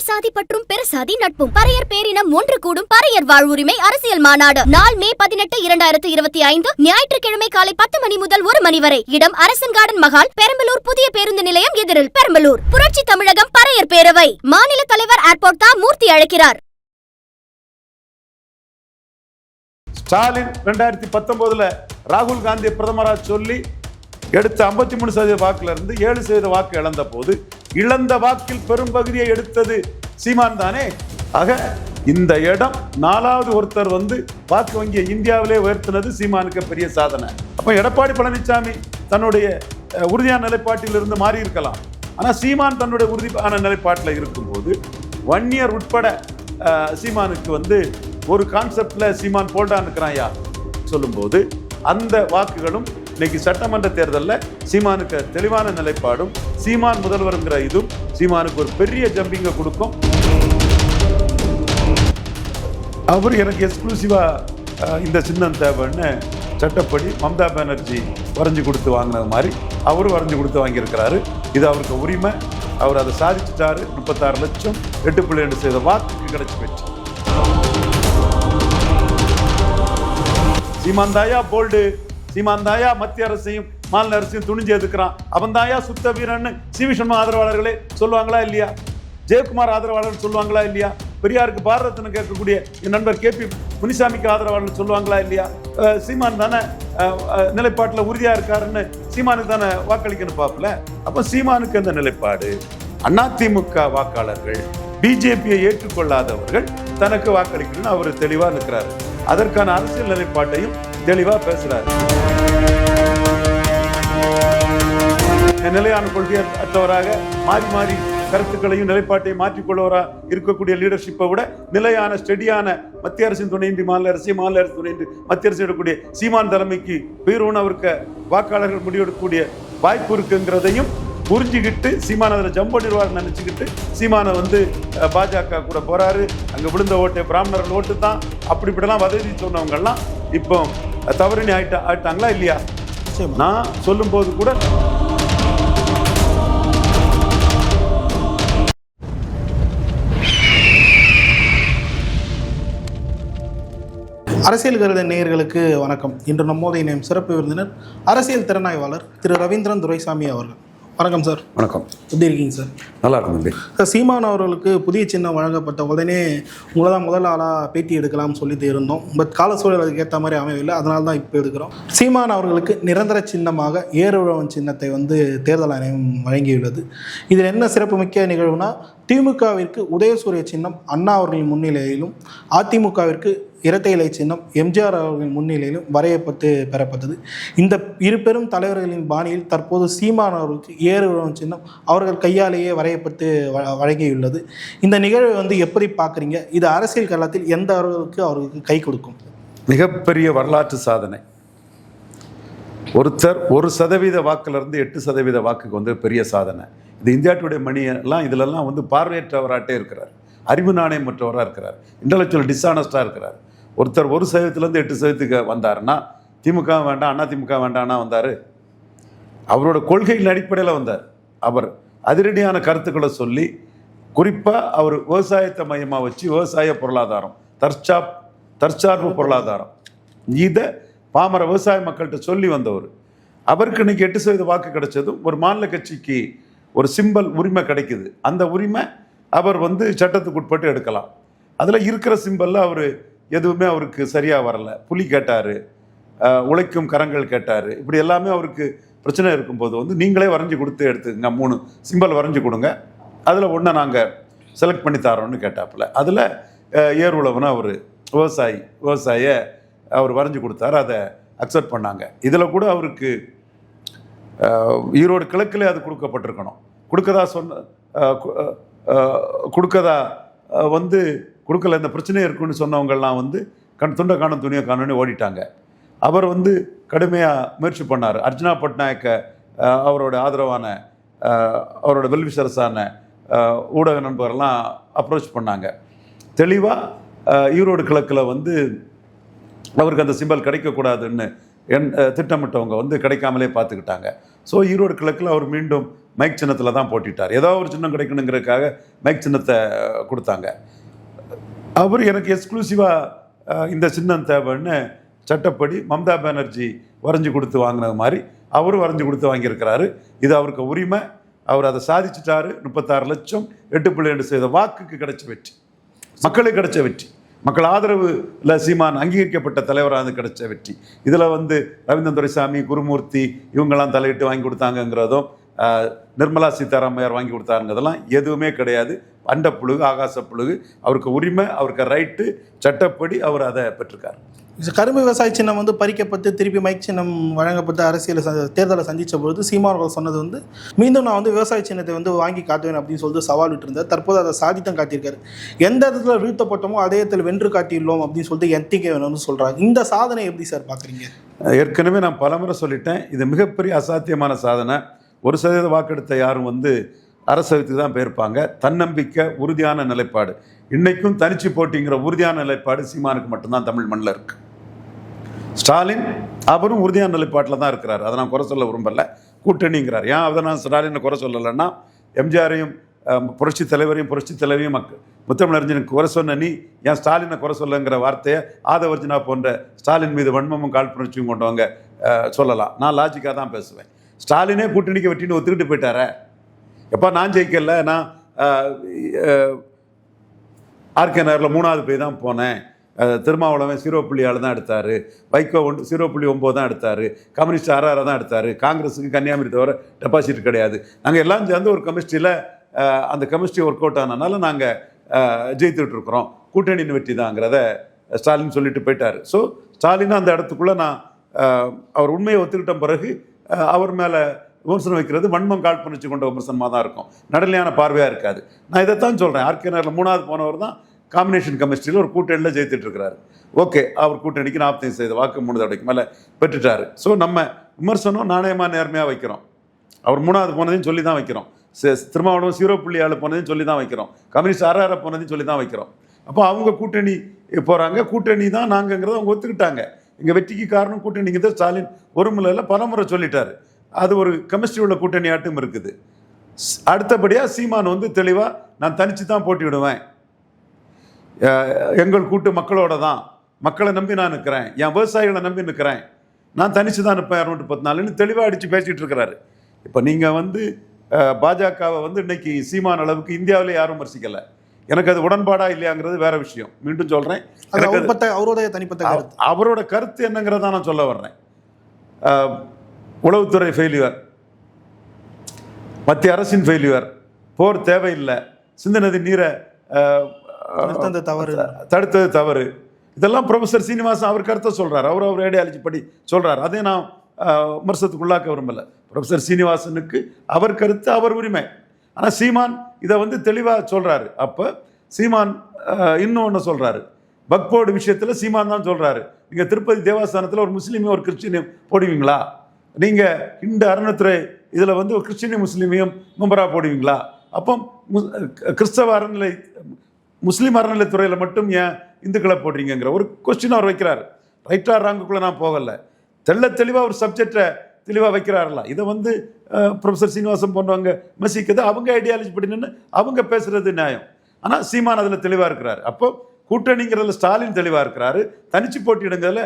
உயர் சாதி பற்றும் பெரு சாதி நட்பும் பறையர் பேரினம் ஒன்று கூடும் பறையர் வாழ்வுரிமை அரசியல் மாநாடு. நாள் மே பதினெட்டு இரண்டாயிரத்து இருபத்தி ஐந்து ஞாயிற்றுக்கிழமை காலை பத்து மணி முதல் ஒரு மணி வரை. இடம் அரசன் கார்டன் மகால் பெரம்பலூர் புதிய பேருந்து நிலையம் எதிரில் பெரம்பலூர். புரட்சி தமிழகம் பறையர் பேரவை. மாநில தலைவர் ஏர்போர்ட் தா மூர்த்தி அழைக்கிறார். ஸ்டாலின் ரெண்டாயிரத்தி பத்தொன்பதுல ராகுல் காந்தியை பிரதமராக சொல்லி எடுத்த ஐம்பத்தி மூணு சதவீத வாக்குல இருந்து ஏழு சதவீத வாக்கு இழந்த போது இழந்த வாக்கில் பெரும் பகுதியை எடுத்தது சீமான் தானே? ஆக இந்த இடம் நாலாவது ஒருத்தர் வந்து வாக்கு வங்கியை இந்தியாவிலே உயர்த்தினது சீமானுக்கு பெரிய சாதனை. அப்போ எடப்பாடி பழனிசாமி தன்னுடைய உறுதியான நிலைப்பாட்டிலிருந்து மாறி இருக்கலாம் ஆனால் சீமான் தன்னுடைய உறுதியான நிலைப்பாட்டில் இருக்கும்போது வன்னியர் உட்பட சீமானுக்கு வந்து ஒரு கான்செப்டில் சீமான் போல்டான் யார்? சொல்லும்போது அந்த வாக்குகளும் இன்னைக்கு சட்டமன்ற தேர்தலில் சீமானுக்கு தெளிவான நிலைப்பாடும் சீமான் முதல்வருங்கிற இதுவும் சீமானுக்கு ஒரு பெரிய ஜம்பிங்கை கொடுக்கும். அவர் எனக்கு எக்ஸ்க்ளூசிவாக இந்த சின்னம் தேவைன்னு சட்டப்படி மம்தா பானர்ஜி வரைஞ்சு கொடுத்து வாங்கினது மாதிரி அவரும் வரைஞ்சு கொடுத்து வாங்கியிருக்கிறாரு. இது அவருக்கு உரிமை. அவர் அதை சாதிச்சுட்டாரு. முப்பத்தாறு லட்சம் எட்டு புள்ளி ரெண்டு செய்த வாக்குக்கு கிடைச்சி போச்சு. சீமான் தாயா போல்டு. சீமான் தாயா மத்திய அரசையும் மாநில அரசையும் துணிஞ்சு எதுக்குறான்? அவன் தாயா சுத்த வீரன்னு சி வி ஆதரவாளர்களே சொல்லுவாங்களா இல்லையா? ஜெயக்குமார் ஆதரவாளர் சொல்லுவாங்களா இல்லையா? பெரியாருக்கு பாரதத்தின கேட்கக்கூடிய என் நண்பர் கே பி முனிசாமிக்கு ஆதரவாளர் சொல்லுவாங்களா இல்லையா? சீமான் தானே நிலைப்பாட்டில் உறுதியா இருக்காருன்னு சீமானுக்கு தானே வாக்களிக்கணும் பாப்புல அப்ப சீமானுக்கு அந்த நிலைப்பாடு? அதிமுக வாக்காளர்கள் பிஜேபியை ஏற்றுக்கொள்ளாதவர்கள் தனக்கு வாக்களிக்கணும்னு அவர் தெளிவா நிற்கிறார் அதற்கான அரசியல் நிலைப்பாட்டையும் தெளிவா பேசுறாரு. நிலையான கொள்கை அற்றவராக மாறி மாறி கருத்துக்களையும் நிலைப்பாட்டையும் மாற்றிக்கொள்வரா இருக்கக்கூடிய லீடர்ஷிப்பை விட நிலையான ஸ்டெடியான மத்திய அரசின் துணையின்றி மாநில அரசு மாநில அரசு துணையின்றி மத்திய அரசு எடுக்கக்கூடிய சீமான் தலைமைக்கு பீரோன்னு அவருக்கு வாக்காளர்கள் முடிவெடுக்கக்கூடிய வாய்ப்பு இருக்குங்கிறதையும் புரிஞ்சுக்கிட்டு சீமான அதில் ஜம்ப் பண்ணிடுவார்னு நினச்சிக்கிட்டு சீமானை வந்து பாஜக கூட போறாரு. அங்கே விழுந்த ஓட்டு பிராமணர்கள் ஓட்டு தான் அப்படி இப்படிலாம் வதவி சொன்னவங்கெல்லாம் இப்போ தவறுனி ஆயிட்டா ஆயிட்டாங்களா இல்லையா? நான் சொல்லும்போது கூட அரசியல் கருத நேயர்களுக்கு வணக்கம். இன்று நம்மோடு இணையும் சிறப்பு விருந்தினர் அரசியல் திறனாய்வாளர் திரு ரவீந்திரன் துரைசாமி அவர்கள். வணக்கம் சார். வணக்கம். எப்படி இருக்கீங்க சார்? நல்லா இருக்கும் சார் சீமான் அவர்களுக்கு புதிய சின்னம் வழங்கப்பட்ட உடனே உங்களை தான் முதல் ஆளாக பேட்டி எடுக்கலாம்னு சொல்லிட்டு இருந்தோம். பட் கால சூழல் அதுக்கு ஏற்ற மாதிரி அமையவில்லை. அதனால தான் இப்போ எடுக்கிறோம். சீமான் அவர்களுக்கு நிரந்தர சின்னமாக ஏறுழவன் சின்னத்தை வந்து தேர்தல் ஆணையம் வழங்கியுள்ளது. இதில் என்ன சிறப்புமிக்க நிகழ்வுனா திமுகவிற்கு உதயசூரிய சின்னம் அண்ணா அவர்களின் முன்னிலையிலும் அதிமுகவிற்கு இரட்டை இலை சின்னம் எம்ஜிஆர் அவர்களின் முன்னிலையிலும் வரையப்பட்டு பெறப்பட்டது. இந்த இரு பெரும் தலைவர்களின் பாணியில் தற்போது சீமான் அவர்களுக்கு ஏறு சின்னம் அவர்கள் கையாலேயே வரையப்பட்டு வ- வழங்கியுள்ளது. இந்த நிகழ்வை வந்து எப்படி பார்க்குறீங்க? இது அரசியல் களத்தில் எந்த அளவுக்கு அவர்களுக்கு கை கொடுக்கும்? மிகப்பெரிய வரலாற்று சாதனை. ஒருத்தர் ஒரு சதவீத வாக்குலேருந்து எட்டு சதவீத வாக்குக்கு வந்து பெரிய சாதனை. இது இந்தியா டுடே மணியெல்லாம் இதிலெல்லாம் வந்து பார்வையற்றவராட்டே இருக்கிறார். அறிவு நாணயம் மற்றவராக இருக்கிறார் இன்டலெக்சுவல் டிஸ்ஆனஸ்டாக இருக்கிறார். ஒருத்தர் ஒரு சதவீதத்துலேருந்து எட்டு சதவீதத்துக்கு வந்தாருன்னா திமுக வேண்டாம் அண்ணா திமுக வேண்டாம்னா வந்தார். அவரோட கொள்கையின் அடிப்படையில் வந்தார். அவர் அதிரடியான கருத்துக்களை சொல்லி குறிப்பாக அவர் விவசாயத்தை மையமாக வச்சு விவசாய பொருளாதாரம் தற்சாப் தற்சார்பு பொருளாதாரம். இதை பாமர விவசாய மக்கள்கிட்ட சொல்லி வந்தவர். அவருக்கு இன்னைக்கு எட்டு சதவீத வாக்கு கிடைச்சதும் ஒரு மாநில கட்சிக்கு ஒரு சிம்பல் உரிமை கிடைக்குது. அந்த உரிமை அவர் வந்து சட்டத்துக்கு உட்பட்டு எடுக்கலாம். அதில் இருக்கிற சிம்பலில் அவர் எதுவுமே அவருக்கு சரியாக வரலை. புலி கேட்டார் உழைக்கும் கரங்கள் கேட்டார். இப்படி எல்லாமே அவருக்கு பிரச்சனை இருக்கும்போது வந்து நீங்களே வரைஞ்சி கொடுத்து எடுத்துங்க மூணு சிம்பல் வரைஞ்சி கொடுங்க. அதில் ஒன்றை நாங்கள் செலக்ட் பண்ணி தரோன்னு கேட்டாப்புல. அதில் ஏர் உழவுன்னு அவர். விவசாயி விவசாய அவர் வரைஞ்சி கொடுத்தாரு அதை அக்செப்ட் பண்ணாங்க. இதில் கூட அவருக்கு ஈரோடு கிழக்கில் அது கொடுக்கப்பட்டிருக்கணும். கொடுக்கதா சொன்ன கொடுக்கதா வந்து கொடுக்கல இந்த பிரச்சனை இருக்குன்னு சொன்னவங்கெல்லாம் வந்து கண் துண்டை காணும் துணியை காணும்னு ஓடிட்டாங்க. அவர் வந்து கடுமையாக முயற்சி பண்ணார். அர்ஜுனா பட்நாயக்க அவரோட ஆதரவான அவரோட வெல்விஷரஸான ஊடக நண்பர்கள்லாம் அப்ரோச் பண்ணாங்க. தெளிவாக ஈரோடு கிழக்கில் வந்து அவருக்கு அந்த சிம்பல் கிடைக்கக்கூடாதுன்னு என் திட்டமிட்டவங்க வந்து கிடைக்காமலே பார்த்துக்கிட்டாங்க. ஸோ ஈரோடு கிழக்கில் அவர் மீண்டும் மைக் சின்னத்தில் தான் போட்டிட்டார். ஏதோ ஒரு சின்னம் கிடைக்கணுங்கிறதுக்காக மைக் சின்னத்தை கொடுத்தாங்க. அவர் எனக்கு எக்ஸ்க்ளூசிவாக இந்த சின்னம் தேவைன்னு சட்டப்படி மம்தா பானர்ஜி வரைஞ்சி கொடுத்து வாங்கினது மாதிரி அவரும் வரைஞ்சி கொடுத்து வாங்கியிருக்கிறாரு. இது அவருக்கு உரிமை. அவர் அதை சாதிச்சிட்டாரு. முப்பத்தாறு லட்சம் எட்டு புள்ளி ரெண்டு சதவீத வாக்குக்கு கிடைச்ச வெற்றி. மக்களுக்கு கிடைச்ச வெற்றி. மக்கள் ஆதரவுல சீமான் அங்கீகரிக்கப்பட்ட தலைவராக அது கிடைச்ச வெற்றி. இதில் வந்து ரவீந்திரன் துரைசாமி குருமூர்த்தி இவங்கெல்லாம் தலையிட்டு வாங்கி கொடுத்தாங்கங்கிறதும் நிர்மலா சீதாராமையார் வாங்கி கொடுத்தாருங்கிறதெல்லாம் எதுவுமே கிடையாது. அண்ட புழுகு ஆகாச புழுகு அவருக்கு உரிமை அவருக்கு ரைட்டு சட்டப்படி அவர் அதை பெற்றிருக்கார். கரும்பு விவசாய சின்னம் வந்து பறிக்கப்பட்டு திருப்பி மைக் சின்னம் வழங்கப்பட்டு அரசியல் ச- தேர்தலை சந்தித்த பொழுது சீமானவர்கள் சொன்னது வந்து மீண்டும் நான் வந்து விவசாய சின்னத்தை வந்து வாங்கி காட்டுவேன் அப்படின்னு சொல்லிட்டு சவால் விட்டுருந்தார். தற்போது அதை சாதித்தம் காட்டியிருக்காரு. எந்த இடத்துல வீழ்த்தப்பட்டோமோ அதே இடத்துல வென்று காட்டியுள்ளோம் அப்படின்னு சொல்லிட்டு எத்திக்க வேணும்னு சொல்கிறாங்க இந்த சாதனை எப்படி சார் பார்க்குறீங்க? ஏற்கனவே நான் பலமுறை சொல்லிட்டேன். இது மிகப்பெரிய அசாத்தியமான சாதனை. ஒரு சதவீத வாக்கெடுத்த யாரும் வந்து அரசவைக்கு தான் போயிருப்பாங்க. தன்னம்பிக்கை உறுதியான நிலைப்பாடு. இன்றைக்கும் தனிச்சு போட்டிங்கிற உறுதியான நிலைப்பாடு சீமானுக்கு மட்டும்தான் தமிழ் மண்ணில் இருக்குது ஸ்டாலின் அவரும் உறுதியான நிலைப்பாட்டில் தான் இருக்கிறார். அதை நான் குறை சொல்ல விரும்பல. கூட்டணிங்கிறார். ஏன் அதை நான் ஸ்டாலினை குறை சொல்லலைன்னா எம்ஜிஆரையும் புரட்சி தலைவரையும் புரட்சி தலைவரையும் மக் முத்தமிழறிஞனுக்கு குறை சொன்ன நீ ஏன் ஸ்டாலினை குறை சொல்லுங்கிற வார்த்தையை ஆதவர்ஜினா போன்ற ஸ்டாலின் மீது வன்மமும் காழ்ப்புணர்ச்சியும் கொண்டவங்க சொல்லலாம். நான் லாஜிக்காக தான் பேசுவேன். ஸ்டாலினே கூட்டணிக்கு வெட்டின்னு ஒத்துக்கிட்டு போயிட்டாரே. எப்போ நான் ஜெயிக்கல நான் ஆர்கே நகரில் மூணாவது போய் தான் போனேன். அஹ், திருமாவளவன் சீரோ புள்ளியால் தான் எடுத்தார். வைகோ ஒன்று சீரோ புள்ளி ஒம்பது தான் எடுத்தார். கம்யூனிஸ்ட் ஆறாறு தான் எடுத்தார். காங்கிரஸுக்கு கன்னியாகுமரி தவிர டெபாசிட் கிடையாது. நாங்கள் எல்லாம் சேர்ந்து ஒரு கமிஸ்ட்ரியில் அந்த கமிஸ்ட்ரி ஒர்க் அவுட் ஆனதுனால நாங்கள் ஜெயித்துட்ருக்குறோம் கூட்டணியின் வெற்றி தாங்கிறத ஸ்டாலின் சொல்லிட்டு போயிட்டார். ஸோ ஸ்டாலின் அந்த இடத்துக்குள்ளே நான் அவர் உண்மையை ஒத்துக்கிட்ட பிறகு அவர் மேலே விமர்சனம் வைக்கிறது வன்மம் காழ்ப்புணர்ச்சி கொண்ட விமர்சனமாக தான் இருக்கும். நடுநிலையான பார்வையாக இருக்காது. நான் இதைத்தான் சொல்கிறேன் ஆர்கே நகரில் மூணாவது போனவர் தான் காம்பினேஷன் கமிஸ்ட்ரியில் ஒரு கூட்டணியில் ஜெயித்துட்டு இருக்கிறாரு ஓகே அவர் கூட்டணிக்கு நாற்பத்தஞ்சு சதவீத வாக்கு மூணு தடவைக்கு மேலே பெற்றுட்டார். ஸோ நம்ம விமர்சனம் நாணயமாக நேர்மையாக வைக்கிறோம். அவர் மூணாவது போனதையும் சொல்லி தான் வைக்கிறோம் திருமாவளவன் சீரோ புள்ளி ஆளு போனதையும் சொல்லி தான் வைக்கிறோம். கம்யூனிஸ்ட் ஆறார போனதையும் சொல்லி தான் வைக்கிறோம். அப்போ அவங்க கூட்டணி போகிறாங்க கூட்டணி தான் நாங்கங்கிறத அவங்க ஒத்துக்கிட்டாங்க. எங்கள் வெற்றிக்கு காரணம் கூட்டணிங்க தான் ஸ்டாலின் ஒரு முறையில் பலமுறை சொல்லிட்டார். அது ஒரு கெமிஸ்ட்ரி உள்ள கூட்டணி ஆட்டம் இருக்குது. அடுத்தபடியாக சீமான் வந்து தெளிவாக நான் தனித்து தான் போட்டி விடுவேன் எங்கள் கூட்டு மக்களோட தான். மக்களை நம்பி நான் நிற்கிறேன். என் விவசாயிகளை நம்பி நிற்கிறேன். நான் தனிச்சு தான் நிற்பேன் இரநூத்தி பத்து நாலுன்னு தெளிவாக அடித்து பேசிகிட்டு இருக்கிறாரு. இப்போ நீங்கள் வந்து பாஜகவை வந்து இன்னைக்கு சீமான் அளவுக்கு இந்தியாவிலே யாரும் விமர்சிக்கலை. எனக்கு அது உடன்பாடா இல்லையாங்கிறது வேற விஷயம். மீண்டும் சொல்கிறேன் அவருடைய தனிப்பட்ட அவரோட கருத்து என்னங்கிறத நான் சொல்ல வர்றேன். உளவுத்துறை ஃபெயிலியர் மத்திய அரசின் ஃபெயிலியர் போர் தேவையில்லை. சிந்து நதி நீரை தவறு. தடுத்தது தவறு. இதெல்லாம் ப்ரொஃபஸர் சீனிவாசன் அவர் கருத்தை சொல்கிறார் அவர் அவர் ஐடியாலஜி படி சொல்கிறார் அதை நான் அஹ், விமர்சனத்துக்கு உள்ளாக்க விரும்பல. ப்ரொஃபசர் சீனிவாசனுக்கு அவர் கருத்து அவர் உரிமை. ஆனால் சீமான் இதை வந்து தெளிவாக சொல்கிறாரு அப்போ சீமான் இன்னொன்று சொல்கிறாரு பக்போர்டு விஷயத்தில் சீமான் தான் சொல்கிறாரு நீங்கள் திருப்பதி தேவஸ்தானத்தில் ஒரு முஸ்லீமையும் ஒரு கிறிஸ்டினையும் போடுவீங்களா? நீங்கள் இந்த அருணத்துறை இதில் வந்து ஒரு கிறிஸ்டினையும் முஸ்லீமையும் மெம்பராக போடுவீங்களா? அப்போ கிறிஸ்தவ அறநிலை முஸ்லீம் அறநிலைத்துறையில் மட்டும் ஏன் இந்துக்களை போடுறீங்கங்கிற ஒரு கொஸ்டின் அவர் வைக்கிறார். ரைட்டா ராங்குக்குள்ளே நான் போகலை. தெள்ள தெளிவாக ஒரு சப்ஜெக்டை தெளிவாக வைக்கிறார்களா? இதை வந்து ப்ரொஃபஸர் சீனிவாசன் போன்றவங்க விமர்சிக்கிறது அவங்க ஐடியாலஜி படி நின்று அவங்க பேசுகிறது நியாயம். ஆனால் சீமான் அதில் தெளிவாக இருக்கிறார். அப்போ கூட்டணிங்கிறதுல ஸ்டாலின் தெளிவாக இருக்கிறாரு. தனிச்சு போட்டியிடுங்கிறதுல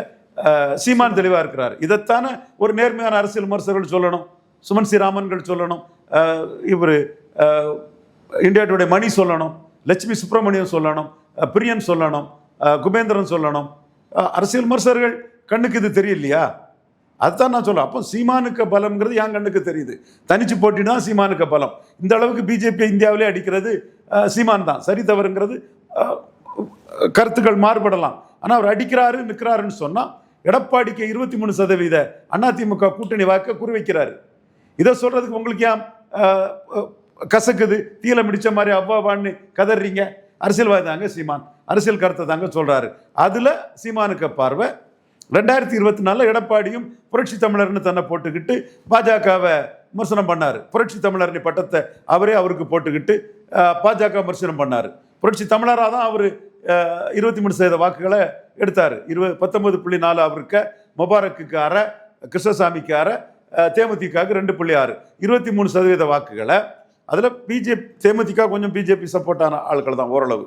சீமான் தெளிவாக இருக்கிறார். இதைத்தானே ஒரு நேர்மையான அரசியல் விமர்சகர்கள் சொல்லணும். சுமன் சி ராமன்கள் சொல்லணும். இவர் இந்தியா டுடே மணி சொல்லணும். லட்சுமி சுப்பிரமணியம் சொல்லணும் பிரியன் சொல்லணும் குபேந்திரன் சொல்லணும். அரசியல் விமர்சகர்கள் கண்ணுக்கு இது தெரியலையா? அதுதான் நான் சொல்ல அப்போ சீமானுக்கு பலம்ங்கிறது என் கண்ணுக்கு தெரியுது. தனிச்சு போட்டினா தான் சீமானுக்கு பலம். இந்த அளவுக்கு பிஜேபி இந்தியாவிலே அடிக்கிறது சீமான் தான். சரி தவறுங்கிறது கருத்துக்கள் மாறுபடலாம். ஆனால் அவர் அடிக்கிறாரு நிற்கிறாருன்னு சொன்னால் எடப்பாடிக்கு இருபத்தி மூணு சதவீத அதிமுக கூட்டணி வாக்க குறிவைக்கிறாரு. இதை சொல்றதுக்கு உங்களுக்கு ஏன் கசக்குது தீல மிடிச்ச மாதிரி அவ்வாவான்னு கதறீங்க. அரசியல்வாதி தாங்க சீமான். அரசியல் கருத்தை தாங்க சொல்கிறாரு அதில் சீமானுக்கு பார்வை ரெண்டாயிரத்தி இருபத்தி நாலில் எடப்பாடியும் புரட்சி தமிழர்னு தன்னை போட்டுக்கிட்டு பாஜகவை விமர்சனம் பண்ணார். புரட்சி தமிழர்னு பட்டத்தை அவரே அவருக்கு போட்டுக்கிட்டு பாஜக விமர்சனம் பண்ணார். புரட்சி தமிழராக தான் அவர் இருபத்தி மூணு சதவீத வாக்குகளை எடுத்தார். இருபது பத்தொன்பது புள்ளி நாலு அவருக்கு முபாரக்குக்கு அரை கிருஷ்ணசாமிக்கு அரை தேமுதிகாவுக்கு ரெண்டு புள்ளி ஆறு. இருபத்தி மூணு சதவீத வாக்குகளை அதில் பிஜேபி தேமுதிக கொஞ்சம் பிஜேபி சப்போர்ட்டான ஆட்கள் தான் ஓரளவு.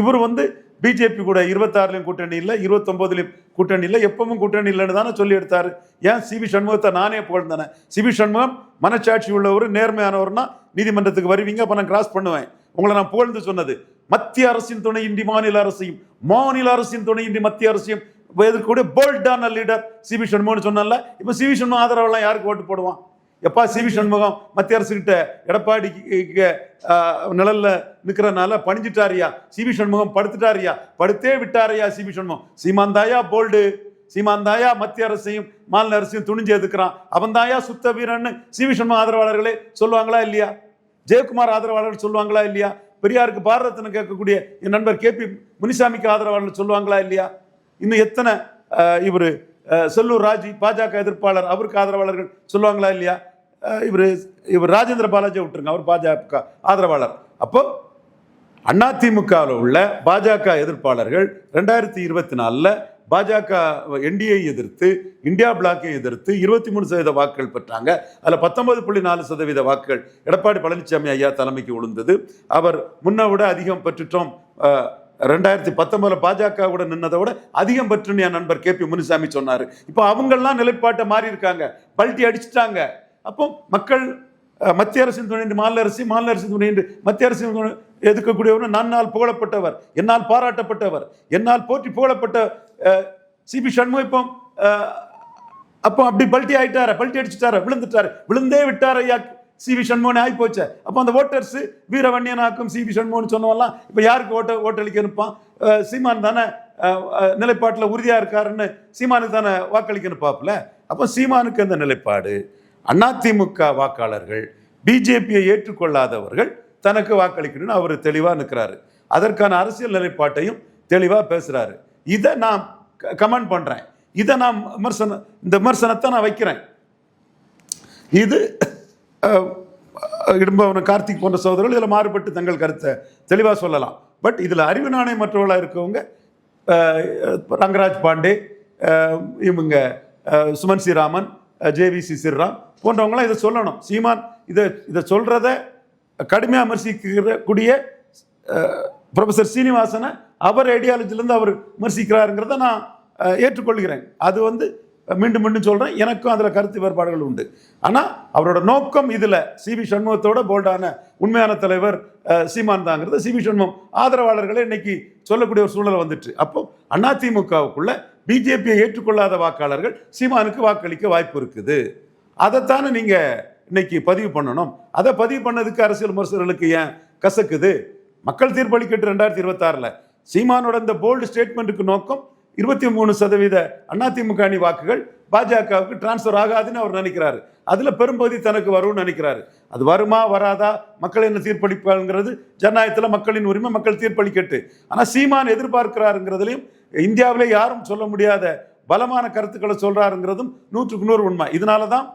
இவர் வந்து பிஜேபி கூட இருபத்தாறுலையும் கூட்டணி இல்லை இருபத்தொம்போதுலையும் கூட்டணி இல்லை எப்பவும் கூட்டணி இல்லைன்னு தானே சொல்லி எடுத்தார். ஏன் சிவி சண்முகத்தை நானே புகழ்ந்தேன்? சிவி சண்முகம் மனச்சாட்சி உள்ளவர் நேர்மையானவர்னா நீதிமன்றத்துக்கு வருவீங்க அப்போ நான் கிராஸ் பண்ணுவேன். உங்களை நான் புகழ்ந்து சொன்னது. மத்திய அரசின் துணையின்றி மாநில அரசையும் மாநில அரசின் துணையின்றி மத்திய அரசையும் எதிர்க்கக்கூடிய போல்டான லீடர் சிவி சண்முகம்னு சொன்னால இப்போ சிவி சண்முகம் ஆதரவெல்லாம் யாருக்கு ஓட்டு போடுவான்? எப்பா சிவி சண்முகம் மத்திய அரசு கிட்ட எடப்பாடி நிழல்ல நிற்கிறனால பணிஞ்சிட்டாரியா சிவி சண்முகம் படுத்துட்டாரியா படுத்தே விட்டாரியா சிவி சண்முகம். சீமாந்தாயா போல்டு. சீமாந்தாயா மத்திய அரசையும் மாநில அரசையும் துணிஞ்சு எதுக்குறான்? அவன்தாயா சுத்த வீரன்னு சிவி சண்முகம் ஆதரவாளர்களே சொல்லுவாங்களா இல்லையா? ஜெயக்குமார் ஆதரவாளர்கள் சொல்லுவாங்களா இல்லையா? பெரியாருக்கு பாரதத்தின கேட்கக்கூடிய என் நண்பர் கே பி முனிசாமிக்கு ஆதரவாளர்கள் சொல்லுவாங்களா இல்லையா? இன்னும் எத்தனை இவர் செல்லூர் ராஜி பாஜக எதிர்ப்பாளர் அவருக்கு ஆதரவாளர்கள் சொல்லுவாங்களா இல்லையா? இவர் இவர் ராஜேந்திர பாலாஜி விட்டுருங்க. அவர் பாஜக ஆதரவாளர். அப்போ அதிமுகவில் உள்ள பாஜக எதிர்ப்பாளர்கள் ரெண்டாயிரத்தி இருபத்தி நாலில் பாஜக என்டிஏ எதிர்த்து இந்தியா பிளாக்கை எதிர்த்து இருபத்தி மூணு சதவீத வாக்குகள் பெற்றாங்க. அதில் பத்தொன்பது புள்ளி நாலு சதவீத வாக்குகள் எடப்பாடி பழனிசாமி ஐயா தலைமைக்கு விழுந்தது. அவர் முன்ன விட அதிகம் பெற்றுட்டோம். ரெண்டாயிரத்தி பத்தொன்பதில் பாஜக கூட நின்னதை விட அதிகம் பெற்றுன்னு என் நண்பர் கே பி முனுசாமி சொன்னார். இப்போ அவங்கெல்லாம் நிலைப்பாட்டை மாறி இருக்காங்க பல்ட்டி அடிச்சிட்டாங்க. அப்போ மக்கள் மத்திய அரசின் துணை மாநில அரசு மாநில அரசின் துணை மத்திய அரசின் துணை நன்னால் புகழப்பட்டவர் என்னால் பாராட்டப்பட்டவர் என்னால் போற்றி புகழப்பட்ட சிபி சண்முகம் இப்போ அப்போ அப்படி பல்ட்டி ஆயிட்டார பல்ட்டி அடிச்சுட்டாரு விழுந்துட்டாரு விழுந்தே விட்டார் ஐயா சிவி சண்முகன் ஆகி போச்சு. அப்போ அந்த ஓட்டர்ஸ் வீரவன்யனாக்கும் சிவி சண்முகன் சொன்னவெல்லாம் இப்போ யாருக்கு ஓட்ட ஓட்டளிக்க அனுப்பான்? சீமான் தானே நிலைப்பாட்டில் உறுதியாக இருக்காருன்னு சீமானுக்கு தானே வாக்களிக்க அனுப்பாப்புல? அப்போ சீமானுக்கு அந்த நிலைப்பாடு? அதிமுக வாக்காளர்கள் பிஜேபியை ஏற்றுக்கொள்ளாதவர்கள் தனக்கு வாக்களிக்கணும்னு அவர் தெளிவாக நிற்கிறாரு அதற்கான அரசியல் நிலைப்பாட்டையும் தெளிவாக பேசுகிறாரு இதை நான் கமெண்ட் பண்ணுறேன் இதை நான் விமர்சனம் இந்த விமர்சனத்தை நான் வைக்கிறேன். இது அஹ், இடும்பவன கார்த்திக் போன்ற சகோதரர்கள் இதில் மாறுபட்டு தங்கள் கருத்தை தெளிவாக சொல்லலாம். பட் இதில் அறிவு நாணயம் மற்றவர்களாக இருக்கவங்க ரங்கராஜ் பாண்டே இவங்க சுமன் ஸ்ரீராமன் ஜேவிசி ஸ்ரீராம் போன்றவங்களாம் இதை சொல்லணும். சீமான் இதை இதை சொல்கிறத கடுமையாக விமர்சிக்கக்கூடிய அஹ், ப்ரொஃபசர் சீனிவாசனை அவர் ஐடியாலஜிலேருந்து அவர் விமர்சிக்கிறாருங்கிறத நான் ஏற்றுக்கொள்கிறேன். அது வந்து மீண்டும் மீண்டும் சொல்கிறேன் எனக்கும் அதில் கருத்து வேறுபாடுகள் உண்டு. ஆனால் அவரோட நோக்கம் இதில் சிவி சண்முகத்தோட போல்டான உண்மையான தலைவர் அஹ், சீமான் தாங்கிறத. சிவி சண்முகம் ஆதரவாளர்களே இன்னைக்கு சொல்லக்கூடிய ஒரு சூழல் வந்துட்டு. அப்போ அதிமுகவுக்குள்ள பிஜேபியை ஏற்றுக்கொள்ளாத வாக்காளர்கள் சீமானுக்கு வாக்களிக்க வாய்ப்பு இருக்குது. அதைத்தானே நீங்கள் இன்னைக்கு பதிவு பண்ணணும். அதை பதிவு பண்ணதுக்கு அரசியல் விமர்சகர்களுக்கு ஏன் கசக்குது? மக்கள் தீர்ப்பளிக்கட்டு ரெண்டாயிரத்தி இருபத்தாறில். சீமானோட இந்த போல்டு ஸ்டேட்மெண்ட்டுக்கு நோக்கம் இருபத்தி மூணு சதவீத அதிமுக அணி வாக்குகள் பாஜகவுக்கு டிரான்ஸ்ஃபர் ஆகாதுன்னு அவர் நினைக்கிறாரு. அதில் பெரும்பகுதி தனக்கு வரும்னு நினைக்கிறாரு. அது வருமா வராதா? மக்கள் என்ன தீர்ப்பளிப்பாங்கிறது? ஜனநாயகத்தில் மக்களின் உரிமை மக்கள் தீர்ப்பளிக்கட்டு. ஆனால் சீமான் எதிர்பார்க்கிறாருங்கிறதுலையும் இந்தியாவிலே யாரும் சொல்ல முடியாத பலமான கருத்துக்களை சொல்கிறாருங்கிறதும் நூற்றுக்கு நூறு உண்மை. இதனால தான்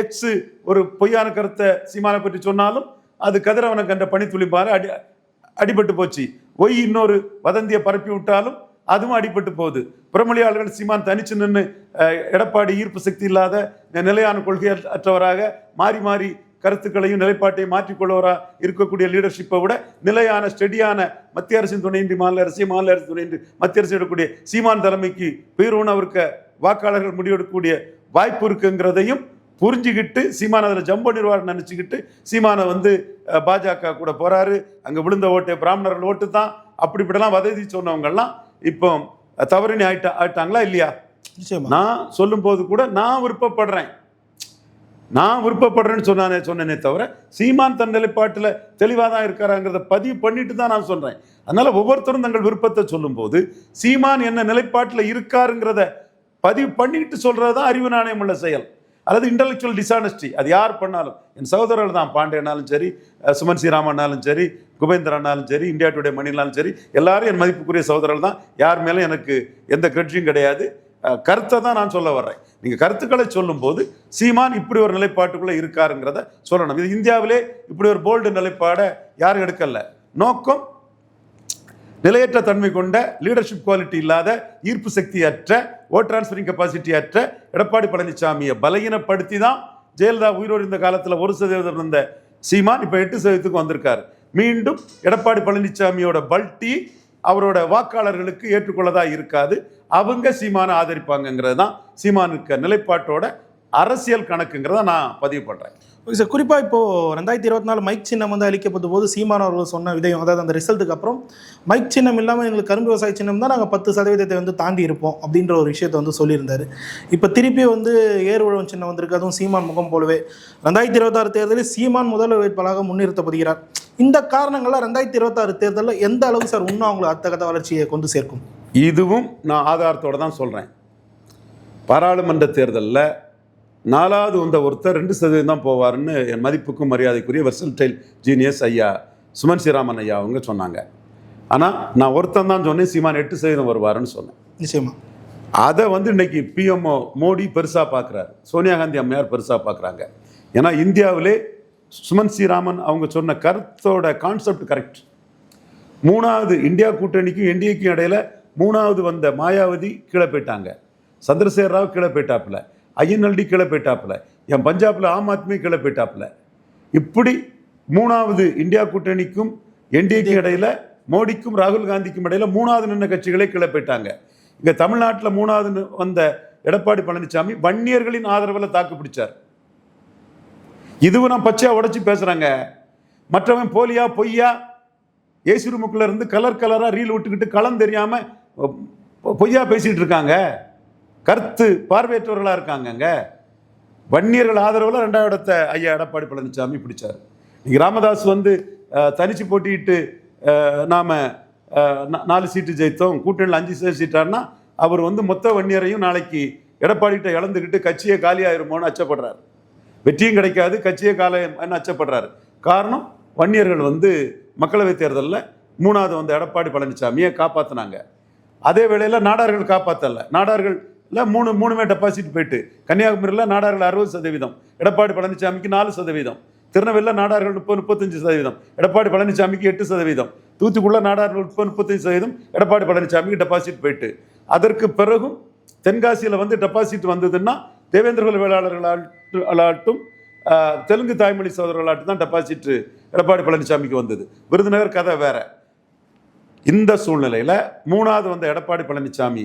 எக்ஸ் ஒரு பொய்யான கருத்தை சீமானை பற்றி சொன்னாலும் அது கதிரவனை கண்ட பனித்துளிப்பாரு அடி அடிபட்டு போச்சு. ஒய் இன்னொரு வதந்தியை பரப்பி விட்டாலும் அதுவும் அடிபட்டு போகுது. புறமொழியாளர்கள் சீமான் தனிச்சு நின்று எடப்பாடி ஈர்ப்பு சக்தி இல்லாத நிலையான கொள்கை அற்றவராக மாறி மாறி கருத்துக்களையும் நிலைப்பாட்டையும் மாற்றிக்கொள்வரா இருக்கக்கூடிய லீடர்ஷிப்பை விட நிலையான ஸ்டெடியான மத்திய அரசின் துணையின்றி மாநில அரசு மாநில அரசு துணையின்றி மத்திய அரசு எடுக்கக்கூடிய சீமான் தலைமைக்கு பேருணவர்க்க வாக்காளர்கள் முடிவெடுக்கக்கூடிய வாய்ப்பு இருக்குங்கிறதையும் புரிஞ்சுக்கிட்டு சீமான அதில் ஜம்போ நிர்வாகம் நினச்சிக்கிட்டு சீமானை வந்து பாஜக கூட போறாரு. அங்கே விழுந்த ஓட்டு பிராமணர்கள் ஓட்டு தான் அப்படி இப்படிலாம் வதந்தி சொன்னவங்கெல்லாம் இப்போ தவறினி ஆயிட்டா ஆயிட்டாங்களா இல்லையா? நான் சொல்லும்போது கூட நான் விருப்பப்படுறேன். நான் விருப்பப்படுறேன்னு சொன்னானே சொன்னேனே தவிர சீமான் தன் நிலைப்பாட்டில் தெளிவாக தான் இருக்காராங்கிறத பதிவு பண்ணிட்டு தான் நான் சொல்கிறேன் அதனால் ஒவ்வொருத்தரும் தங்கள் விருப்பத்தை சொல்லும்போது சீமான் என்ன நிலைப்பாட்டில் இருக்காருங்கிறத பதிவு பண்ணிட்டு சொல்கிறது தான் அறிவு நாணயம் உள்ள செயல். அல்லது இன்டலெக்சுவல் டிசானஸ்டி அது யார் பண்ணாலும்? என் சகோதரர்கள் தான் பாண்டேனாலும் சரி சுமன் ஸ்ரீராமனாலும் சரி குபேந்திரனாலும் சரி இந்தியா டுடே மணினாலும் சரி எல்லாரும் என் மதிப்புக்குரிய சகோதரர்கள் தான். யார் மேலும் எனக்கு எந்த கட்சியும் கிடையாது. கருத்தை தான் நான் சொல்ல வர்றேன். நீங்கள் கருத்துக்களை சொல்லும்போது சீமான் இப்படி ஒரு நிலைப்பாட்டுக்குள்ளே இருக்காருங்கிறத சொல்லணும். இது இந்தியாவிலே இப்படி ஒரு போல்டு நிலைப்பாடை யாரும் எடுக்கல. நோக்கம் நிலையற்ற தன்மை கொண்ட லீடர்ஷிப் குவாலிட்டி இல்லாத ஈர்ப்பு சக்தி அற்ற ஓட் டிரான்ஸ்ஃபரிங் கெப்பாசிட்டி அற்ற எடப்பாடி பழனிசாமியை பலகீனப்படுத்தி தான் ஜெயலலிதா உயிரோடு இருந்த காலத்தில் ஒரு சதவீதம் இருந்த சீமான் இப்போ எட்டு சதவீதத்துக்கு வந்திருக்காரு. மீண்டும் எடப்பாடி பழனிசாமியோட பல்ட்டி அவரோட வாக்காளர்களுக்கு ஏற்றுக்கொள்ளதா இருக்காது. அவங்க சீமானை ஆதரிப்பாங்கங்கிறது தான் சீமானுக்கு நிலைப்பாட்டோட அரசியல் கணக்குங்கிறத நான் பதிவு பண்ணுறேன் ஓகே சார் குறிப்பாக இப்போது ரெண்டாயிரத்தி இருபத்தி நாலு மைக் சின்னம் வந்து அளிக்கப்பட்ட போது சீமான் அவர்கள் சொன்ன விதயம் அதாவது அந்த ரிசல்ட்டுக்கு அப்புறம் மைக் சின்னம் இல்லாமல் எங்களுக்கு கரும்பு விவசாய சின்னம் தான் நாங்கள் பத்து சதவீதத்தை வந்து தாண்டி இருப்போம் அப்படின்ற ஒரு விஷயத்தை வந்து சொல்லியிருந்தார். இப்போ திருப்பி வந்து ஏர் உழவன் சின்னம் வந்திருக்கு. அதுவும் சீமான் முகம் போலவே. ரெண்டாயிரத்தி இருபத்தாறு தேர்தலில் சீமான் முதல் வேட்பாளராக முன்னிறுத்தப்படுகிறார். இந்த காரணங்கள்லாம் ரெண்டாயிரத்தி இருபத்தாறு தேர்தலில் எந்த அளவுக்கு சார் இன்னும் அவங்களை அத்தகத்த வளர்ச்சியை கொண்டு சேர்க்கும்? இதுவும் நான் ஆதாரத்தோட தான் சொல்கிறேன் பாராளுமன்ற தேர்தலில் நாலாவது வந்த ஒருத்தர் ரெண்டு சதவீதம் தான் போவாருன்னு என் மதிப்புக்கும் மரியாதைக்குரிய வெர்சல்டைல் ஜீனியஸ் ஐயா சுமன் ஸ்ரீராமன் ஐயா அவங்க சொன்னாங்க. ஆனால் நான் ஒருத்தன் தான் சொன்னேன் சீமான் எட்டு சதவீதம் வருவாருன்னு சொன்னேன். நிச்சயமா. அதை வந்து இன்னைக்கு பிஎம்ஓ மோடி பெருசாக பார்க்குறாரு சோனியா காந்தி அம்மையார் பெருசாக பார்க்குறாங்க ஏன்னா இந்தியாவிலே சுமன் ஸ்ரீராமன் அவங்க சொன்ன கருத்தோட கான்செப்ட் கரெக்ட் மூணாவது இந்தியா கூட்டணிக்கும் என்டிஏக்கும் இடையில மூணாவது வந்த மாயாவதி கீழே போயிட்டாங்க. சந்திரசேகர் ராவ் கீழே போயிட்டாப்புல. ஐஎன்எல்டி கீழே போயிட்டாப்புல. என் பஞ்சாப்ல ஆம் ஆத்மி கீழே போயிட்டாப்புல. இப்படி மூணாவது இந்தியா கூட்டணிக்கும் என்டிஏக்கும் இடையில மோடிக்கும் ராகுல் காந்திக்கும் இடையில மூணாவது நின்ன கட்சிகளே கீழே போயிட்டாங்க. இங்க தமிழ்நாட்டில் மூணாவது வந்த எடப்பாடி பழனிசாமி வன்னியர்களின் ஆதரவில் தாக்கு பிடிச்சார். இதுவும் நான் பச்சையா உடைச்சு பேசுறாங்க. மற்றவன் போலியா பொய்யா ஏசுருமுக்குள்ள இருந்து கலர் கலரா ரீல் விட்டுக்கிட்டு களம் தெரியாம பொ- பொய்யா பேசிட்டு இருக்காங்க. கருத்து பார்வையற்றவர்களாக இருக்காங்கங்க. வன்னியர்கள் ஆதரவில் ரெண்டாவது இடத்தை ஐயா எடப்பாடி பழனிசாமி பிடிச்சார். இன்னைக்கு ராமதாஸ் வந்து தனிச்சு போட்டிட்டு நாம் நாலு சீட்டு ஜெயித்தோம் கூட்டணியில் அஞ்சு சீட்டார்னா அவர் வந்து மொத்த வன்னியரையும் நாளைக்கு எடப்பாடிகிட்ட இழந்துக்கிட்டு கட்சியே காலியாயிருமோன்னு அச்சப்படுறார். வெற்றியும் கிடைக்காது கட்சியே காலியாயிருமோன்னு அச்சப்படுறாரு. காரணம் வன்னியர்கள் வந்து மக்களவைத் தேர்தலில் மூணாவது வந்த எடப்பாடி பழனிசாமியை காப்பாற்றினாங்க அதே வேளையில் நாடார்கள் காப்பாற்றலை நாடார்கள் இல்லை மூணு மூணுமே டெபாசிட் போயிட்டு. கன்னியாகுமரியில் நாடார்கள் அறுபது சதவீதம். எடப்பாடி பழனிசாமிக்கு நாலு சதவீதம். திருநெல்வேலியில் நாடார்கள் முப்பது முப்பத்தஞ்சு சதவீதம். எடப்பாடி பழனிசாமிக்கு எட்டு சதவீதம். தூத்துக்குள்ள நாடார்கள் முப்பது முப்பத்தஞ்சு சதவீதம். எடப்பாடி பழனிசாமிக்கு டெபாசிட் போயிட்டு. அதற்கு பிறகும் தென்காசியில் வந்து டெபாசிட் வந்ததுன்னா தேவேந்திரகுல வேளாளர்களாட்டும் ஆட்டும் தெலுங்கு தாய்மொழி சகோதரர்களாகட்டும் தான் டெபாசிட் எடப்பாடி பழனிசாமிக்கு வந்தது. விருதுநகர் கதை வேற. இந்த சூழ்நிலையில் மூணாவது வந்த எடப்பாடி பழனிசாமி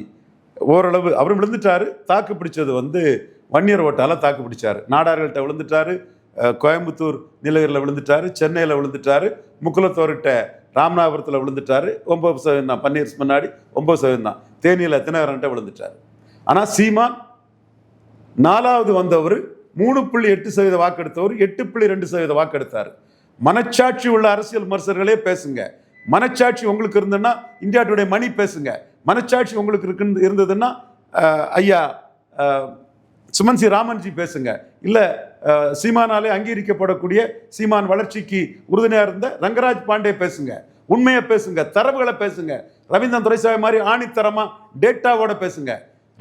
ஓரளவு அவர் விழுந்துட்டாரு. தாக்கு பிடிச்சது வந்து வன்னியர் ஓட்டால தாக்கு பிடிச்சாரு. நாடார்கள்ட்ட விழுந்துட்டாரு. கோயம்புத்தூர் நீலகிரியில் விழுந்துட்டாரு. சென்னையில் விழுந்துட்டாரு. முக்குலத்தோர்கிட்ட ராமநாதபுரத்தில் விழுந்துட்டாரு. ஒன்பது சதவீதம் தான். பன்னீர் முன்னாடி ஒன்பது சதவீதம் தான். தேனியில் தினகரன்ட்ட விழுந்துட்டாரு. ஆனால் சீமான் நாலாவது வந்தவர் மூணு புள்ளி எட்டு சதவீத வாக்கெடுத்தவர் எட்டு புள்ளி ரெண்டு சதவீத வாக்கெடுத்தார். மனச்சாட்சி உள்ள அரசியல் விமர்சகர்களே பேசுங்க. மனச்சாட்சி உங்களுக்கு இருந்ததுன்னா இந்தியா டுடே மணி பேசுங்க. மனச்சாட்சி உங்களுக்கு இருக்கு இருந்ததுன்னா ஐயா சுமன்சி சுமன் சி ராமன்ஜி பேசுங்க. இல்லை சீமானாலே அங்கீகரிக்கப்படக்கூடிய சீமான் வளர்ச்சிக்கு உறுதுணையாக இருந்த ரங்கராஜ் பாண்டே பேசுங்க. உண்மையை பேசுங்க. தரவுகளை பேசுங்க. ரவீந்திரன் துரைசாமி மாதிரி ஆணித்தரமா டேட்டாவோட பேசுங்க.